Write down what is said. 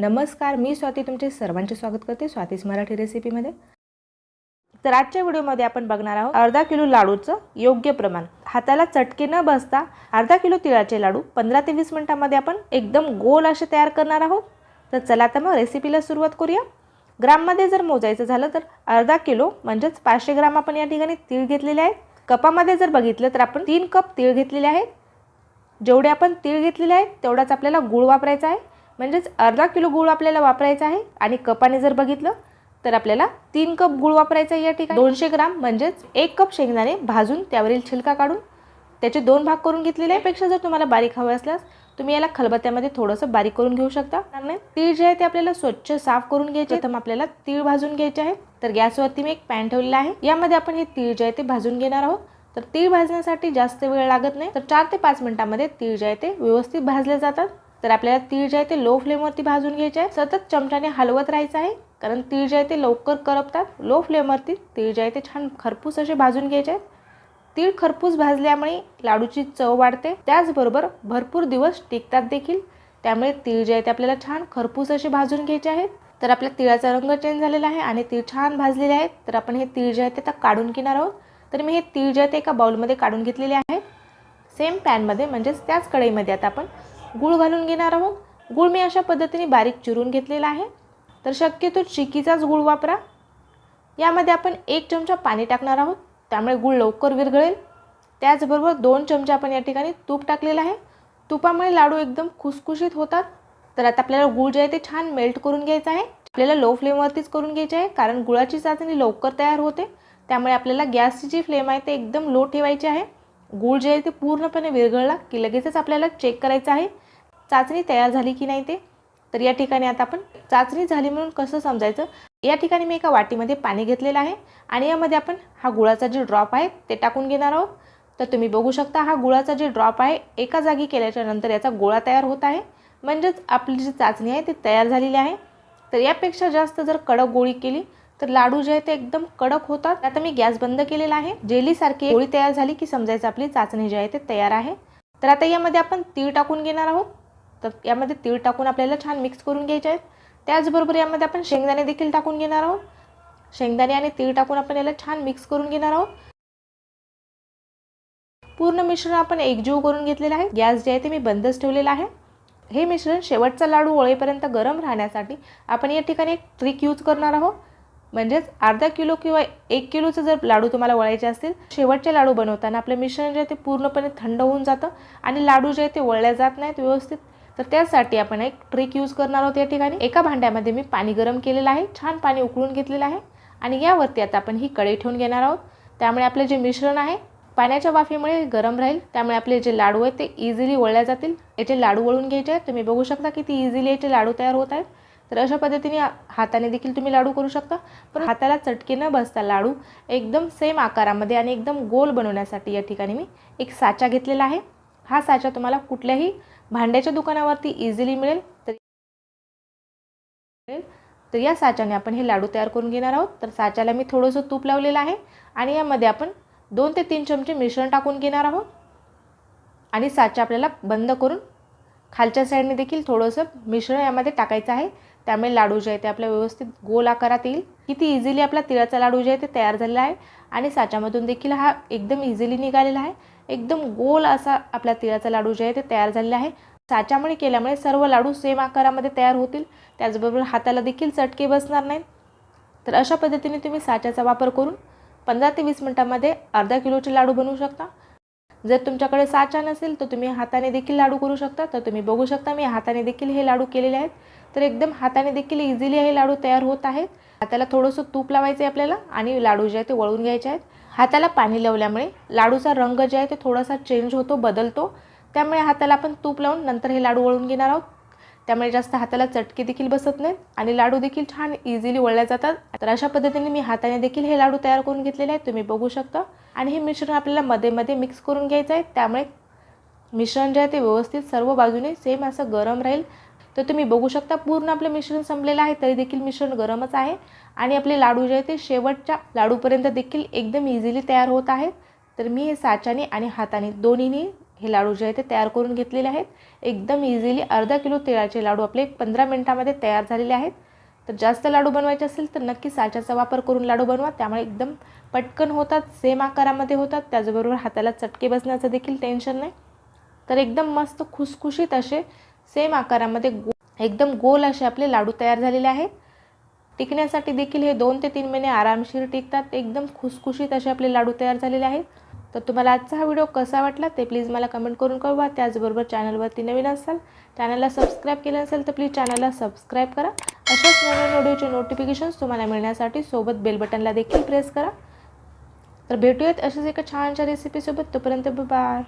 नमस्कार मी स्वाती तुमचे सर्वांचे स्वागत करते स्वातीच मराठी रेसिपीमध्ये. तर आजच्या व्हिडिओमध्ये आपण बघणार आहोत अर्धा किलो लाडूचं योग्य प्रमाण. हाताला चटके न बसता अर्धा किलो तिळाचे लाडू पंधरा ते वीस मिनिटांमध्ये आपण एकदम गोल असे तयार करणार आहोत. तर चला तर मग रेसिपीला सुरुवात करूया. ग्राममध्ये जर मोजायचं झालं तर अर्धा किलो म्हणजेच पाचशे ग्राम आपण या ठिकाणी तीळ घेतलेले आहेत. कपामध्ये जर बघितलं तर आपण तीन कप तीळ घेतलेले आहेत. जेवढे आपण तीळ घेतलेले आहेत तेवढाच आपल्याला गूळ वापरायचा आहे. म्हणजेच अर्धा किलो गूळ आपल्याला वापरायचा आहे आणि कपाने जर बघितलं तर आपल्याला तीन कप गूळ वापरायचा आहे या ठिकाणी. दोनशे ग्राम म्हणजेच एक कप शेंगदाणे भाजून त्यावरील छिलका काढून त्याचे दोन भाग करून घेतलेले आहे. पेक्षा जर तुम्हाला बारीक हवं असल्यास तुम्ही याला खलबत्त्यामध्ये थोडंसं बारीक करून घेऊ शकता. कारण तीळ जे आहे ते आपल्याला स्वच्छ साफ करून घ्यायचे. प्रथम आपल्याला तीळ भाजून घ्यायचे आहे. तर गॅसवरती मी एक पॅन ठेवलेला आहे. यामध्ये आपण हे तीळ जे आहे ते भाजून घेणार आहोत. तर तीळ भाजण्यासाठी जास्त वेळ लागत नाही. तर चार ते पाच मिनिटांमध्ये तीळ जे आहे ते व्यवस्थित भाजले जातात. तर आपल्याला तीळ जे आहे ते लो फ्लेमवरती भाजून घ्यायचे आहे. सतत चमच्याने हलवत राहायचं आहे. कारण तीळ जे आहे ते लवकर करपतात. लो फ्लेमवरती तीळ जे आहे ते छान खरपूस असे भाजून घ्यायचे आहेत. तीळ खरपूस भाजल्यामुळे लाडूची चव वाढते. त्याचबरोबर भरपूर दिवस टिकतात देखील. त्यामुळे तीळ जे आहे ते आपल्याला छान खरपूस असे भाजून घ्यायचे आहेत. तर आपल्या तिळाचा रंग चेंज झालेला आहे आणि तीळ छान भाजलेले आहेत. तर आपण हे तीळ जे आहे ते आता काढून घेणार आहोत. तर मी हे तीळ जे आहे ते एका बाउलमध्ये काढून घेतलेले आहे. सेम पॅनमध्ये म्हणजेच त्याच कढईमध्ये आता आपण गूळ घालून घेणार आहोत. गूळ मी अशा पद्धतीने बारीक चिरून घेतलेला आहे. तर शक्यतो चिकीचाच गूळ वापरा. यामध्ये आपण एक चमचा पाणी टाकणार आहोत. त्यामुळे गूळ लवकर विरघळेल. त्याचबरोबर दोन चमचे आपण या ठिकाणी तूप टाकलेलं आहे. तुपामुळे लाडू एकदम खुसखुशीत होतात. तर आता आपल्याला गूळ जे आहे ते छान मेल्ट करून घ्यायचं आहे. आपल्याला लो फ्लेमवरतीच करून घ्यायचे आहे. कारण गुळाची चाचणी लवकर तयार होते. त्यामुळे आपल्याला गॅसची जी फ्लेम आहे ते एकदम लो ठेवायची आहे. गूळ जे आहे ते पूर्णपणे विरघळला की लगेचच आपल्याला चेक करायचं आहे. चाचणी तयार झाली की नाही ते? तर या ठिकाणी आता आपण चाचणी झाली म्हणून कसं समजायचं? या ठिकाणी मी एका वाटीमध्ये पाणी घेतलेलं आहे आणि यामध्ये आपण हा गुळाचा जे ड्रॉप आहे ते टाकून घेणार आहोत. तर तुम्ही बघू शकता हा गुळाचा जे ड्रॉप आहे एका जागी केल्याच्यानंतर याचा गोळा तयार होत आहे. म्हणजेच आपली जी चाचणी आहे ती तयार झालेली आहे. तर यापेक्षा जास्त जर कडक गोळी केली तर लाडू जे आहे ते एकदम कडक होतात. आता मी गॅस बंद केलेला आहे. जेलीसारखी गोळी तयार झाली की समजायचं आपली चाचणी जी आहे ते तयार आहे. तर आता यामध्ये आपण तीळ टाकून घेणार आहोत. तर यामध्ये तीळ टाकून आपल्याला छान मिक्स करून घ्यायचे आहेत. त्याचबरोबर यामध्ये आपण शेंगदाणे देखील टाकून घेणार आहोत. शेंगदाणे आणि तीळ टाकून आपण याला छान मिक्स करून घेणार आहोत. पूर्ण मिश्रण आपण एकजीव करून घेतलेलं आहे. गॅस जे आहे ते मी बंदच ठेवलेला आहे. हे मिश्रण शेवटचा लाडू ओळेपर्यंत गरम राहण्यासाठी आपण या ठिकाणी एक ट्रिक यूज करणार आहोत. म्हणजेच अर्धा किलो किंवा एक किलोचं जर लाडू तुम्हाला वळायचे असतील शेवटचे लाडू बनवताना आपलं मिश्रण जे आहे ते पूर्णपणे थंड होऊन जातं आणि लाडू जे आहे ते वळल्या जात नाहीत व्यवस्थित. तर त्यासाठी आपण एक ट्रिक यूज करणार आहोत या ठिकाणी. एका भांड्यामध्ये मी पाणी गरम केलेलं आहे छान पाणी उकळून घेतलेलं आहे आणि यावरती आता आपण ही कढई ठेवून घेणार आहोत. त्यामुळे आपले जे मिश्रण आहे पाण्याच्या वाफेमुळे गरम राहील. त्यामुळे आपले जे लाडू आहेत ते इझिली वळल्या जातील. याचे लाडू वळून घ्यायचे आहेत. तुम्ही बघू शकता किती इझिली याचे लाडू तयार होत आहेत. तर अशा पद्धतीने हाताने देखील तुम्ही लाडू करू शकता. पण हाताला चटके न बसता लाडू एकदम सेम आकारामध्ये आणि एकदम गोल बनवण्यासाठी या ठिकाणी मी एक साचा घेतलेला आहे. हा साचा तुम्हाला कुठल्याही भांड्याच्या दुकानावरती इझिली मिळेल. तर तर या साच्याने आपण हे लाडू तयार करून घेणार आहोत. तर साच्याला मी थोडंसं तूप लावलेलं आहे आणि यामध्ये आपण दोन ते तीन चमचे मिश्रण टाकून घेणार आहोत. आणि साचा आपल्याला बंद करून खालच्या साईडने देखील थोडंसं मिश्रण यामध्ये टाकायचं आहे. त्यामुळे लाडू जे आहे ते आपल्या व्यवस्थित गोल आकारात येईल. किती इझिली आपला तिळाचा लाडू जे आहे ते तयार झालेला आहे. आणि साच्यामधून देखील हा एकदम इझिली निघालेला आहे. एकदम गोल असा आपला तिळाचा लाडू जे आहे ते तयार झालेला आहे. साच्यामुळे केल्यामुळे सर्व लाडू सेम आकारामध्ये तयार होतील. त्याचबरोबर हाताला देखील चटके बसणार नाहीत. तर अशा पद्धतीने तुम्ही साच्याचा वापर करून पंधरा ते वीस मिनटामध्ये अर्धा किलोचे लाडू बनवू शकता. जर तुमच्याकडे साचा नसेल तर तुम्ही हाताने देखील लाडू करू शकता. तर तुम्ही बघू शकता मी हाताने देखील हे लाडू केलेले आहेत. तर एकदम हाताने देखील इझिली हे लाडू तयार होत आहेत. हाताला थोडंसं तूप लावायचं आहे आपल्याला आणि लाडू जे आहे ते वळून घ्यायचे आहेत. हाताला पाणी लावल्यामुळे लाडूचा रंग जे आहे ते थोडासा चेंज होतो बदलतो. त्यामुळे हाताला आपण तूप लावून नंतर हे लाडू वळून घेणार आहोत. त्यामुळे जास्त हाताला चटके देखील बसत नाहीत आणि लाडू देखील छान इझिली वळल्या जातात. तर अशा पद्धतीने मी हाताने देखील हे लाडू तयार करून घेतलेले आहेत. तुम्ही बघू शकता. आणि हे मिश्रण आपल्याला मध्ये मध्ये मिक्स करून घ्यायचं आहे. त्यामुळे मिश्रण जे आहे ते व्यवस्थित सर्व बाजूने सेम असं गरम राहील. तर तुम्ही बघू शकता पूर्ण आपलं मिश्रण संपलेलं आहे तरी देखील मिश्रण गरमच आहे. आणि आपले लाडू जे आहे ते शेवटच्या लाडूपर्यंत देखील एकदम इझिली तयार होत आहेत. तर मी हे साच्याने आणि हाताने दोन्हीने हे लाडू जे आहे ते तयार करून घेतलेले आहेत. एकदम इझिली अर्धा किलो तिळाचे लाडू आपले पंधरा मिनटामध्ये तयार झालेले आहेत. तर जास्त लाडू बनवायचे असेल तर नक्की साच्याचा वापर करून लाडू बनवा. त्यामुळे एकदम पटकन होतात सेम आकारामध्ये होतात. त्याचबरोबर हाताला चटके बसण्याचं देखील टेन्शन नाही. तर एकदम मस्त खुसखुशीत असे सेम आकारामध्ये गो एकदम गोल असे आपले लाडू तयार झालेले आहेत. टिकण्यासाठी देखील हे दोन ते तीन महिने आरामशीर टिकतात. एकदम खुसखुशीत असे आपले लाडू तयार झालेले आहेत. तर तुम्हाला आजचा हा व्हिडिओ कसा वाटला ते प्लीज मला कमेंट करून कळवा. त्याचबरोबर चॅनलवरती नवीन असाल चॅनलला सबस्क्राईब केलं असेल तर प्लीज चॅनलला सबस्क्राईब करा. अशाच नवीन व्हिडिओचे नोटिफिकेशन्स तुम्हाला मिळण्यासाठी सोबत बेल बटनला देखील प्रेस करा. तर भेटूयात अशाच एका छानशा रेसिपीसोबत तोपर्यंत बाय